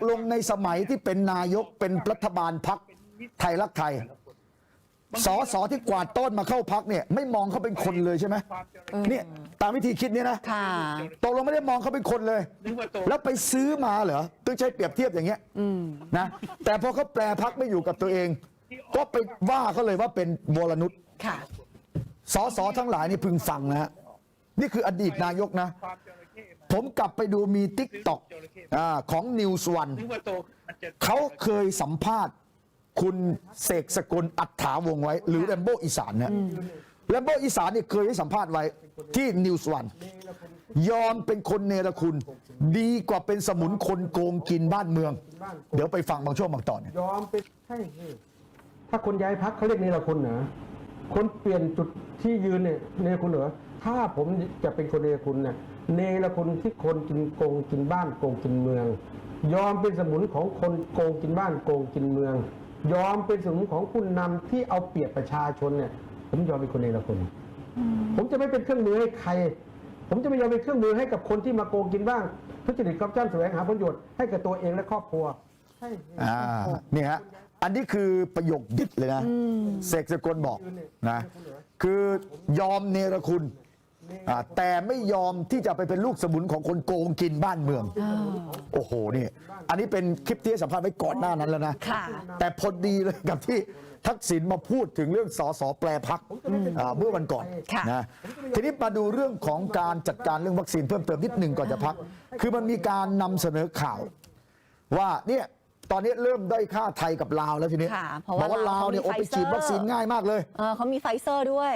กลงในสมัยที่เป็นนายกเป็นรัฐบาลพักไทยรักไทยสอสอที่กวาดต้นมาเข้าพักเนี่ยไม่มองเขาเป็นคนเลยใช่ไหมเนี่ยตามวิธีคิดเนี่ยนะค่ะตกลงไม่ได้มองเขาเป็นคนเลย แล้วไปซื้อมาเหรอต้องใช้เปรียบเทียบอย่างเงี้ยนะแต่พอเขาแปลพักไม่อยู่กับตัวเอง ก็ไปว่าเขาเลยว่าเป็นวรนุษย์ค่ะสอสอทั้งหลายนี่พึงฟังนะฮะนี่คืออดีตนายกนะ ผมกลับไปดูมีติ๊กต็อกของนิวส์วันนึกว่าโตมันจะเขาเคยสัมภาษณ์คุณเสกสกลอัฏฐาวงศ์ไว้ หรือแรมโบ้อีสานเนี่ยแรมโบ้อีสานเนี่ยเคยให้สัมภาษณ์ไว้ที่นิวส์วันยอมเป็นคนเนรคุณ ดีกว่าเป็นสมุนคนโกงกินบ้านเมือง เดี๋ยวไปฟังบางช่วงบางตอนเนี่ยยอมเป็นใช่นี่ถ้าคนย้ายพักเขาเรียกเนรคุณเหรอคนเปลี่ยนจุดที่ยืนเนี่ยเนรคุณเหรอถ้าผมจะเป็นคนเนรคุณเนี่ย เนรคุณที่คนกินโกงกินบ้านโกงกินเมือง ยอมเป็นสมุนของคนโกงกินบ้านโกงกินเมือง ยอมเป็นสมุนของผู้นำที่เอาเปรียบประชาชนเนี่ย ผมยอมเป็นคนเนรคุณผมจะไม่เป็นเครื่องมือให้ใคร ผมจะไม่ยอมเป็นเครื่องมือให้กับคนที่มาโกงกินบ้างทุจริตคอร์รัปชันแสวงหาผลประโยชน์ให้กับตัวเองและครอบครัวใช่อ่านี่ฮะอันนี้คือประโยคดิบเลยนะเสกสกลบอกนะ คือยอมเนรคุณ อ่าแต่ไม่ยอมที่จะไปเป็นลูกสมุนของคนโกงกินบ้านเมือง โอ้โหนี่อันนี้เป็นคลิปที่ให้สัมภาษณ์ไว้ก่อนหน้านั้นแล้วนะ ค่ะ แต่พอดีเลยกับที่ทักษิณมาพูดถึงเรื่องสอสอแปรพักเมื่อวันก่อนค่ะ นะทีนี้มาดูเรื่องของการจัดการเรื่องวัคซีนเพิ่มเติมนิดหนึ่งก่อนจะพัก คือมันมีการนำเสนอข่าว ว่าเนี่ยตอนนี้เริ่มได้อยค่าไทยกับลาวแล้วทีนี้ค่ะเพราะบว่าอกว่าลาวเนี่ยโอลาวไปเขามีฉีดวัคซีน Pfizer ง่ายมากเลย เออเขามีไฟเซอร์ด้วย